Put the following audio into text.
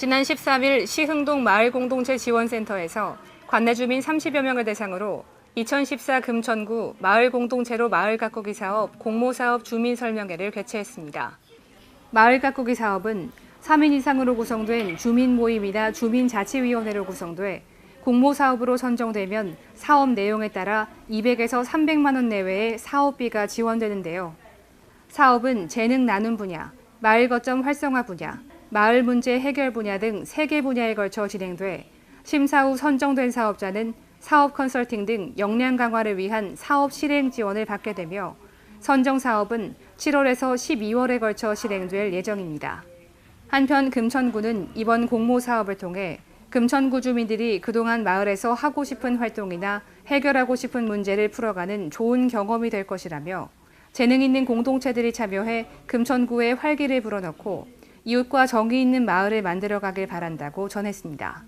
지난 13일 시흥동 마을공동체 지원센터에서 관내 주민 30여 명을 대상으로 2014 금천구 마을공동체로 마을 가꾸기 사업 공모사업 주민 설명회를 개최했습니다. 마을 가꾸기 사업은 3인 이상으로 구성된 주민 모임이나 주민자치위원회로 구성돼 공모사업으로 선정되면 사업 내용에 따라 200에서 300만 원 내외의 사업비가 지원되는데요. 사업은 재능 나눔 분야, 마을 거점 활성화 분야, 마을 문제 해결 분야 등 3개 분야에 걸쳐 진행돼 심사 후 선정된 사업자는 사업 컨설팅 등 역량 강화를 위한 사업 실행 지원을 받게 되며 선정 사업은 7월에서 12월에 걸쳐 실행될 예정입니다. 한편 금천구는 이번 공모 사업을 통해 금천구 주민들이 그동안 마을에서 하고 싶은 활동이나 해결하고 싶은 문제를 풀어가는 좋은 경험이 될 것이라며 재능 있는 공동체들이 참여해 금천구에 활기를 불어넣고 이웃과 정이 있는 마을을 만들어 가길 바란다고 전했습니다.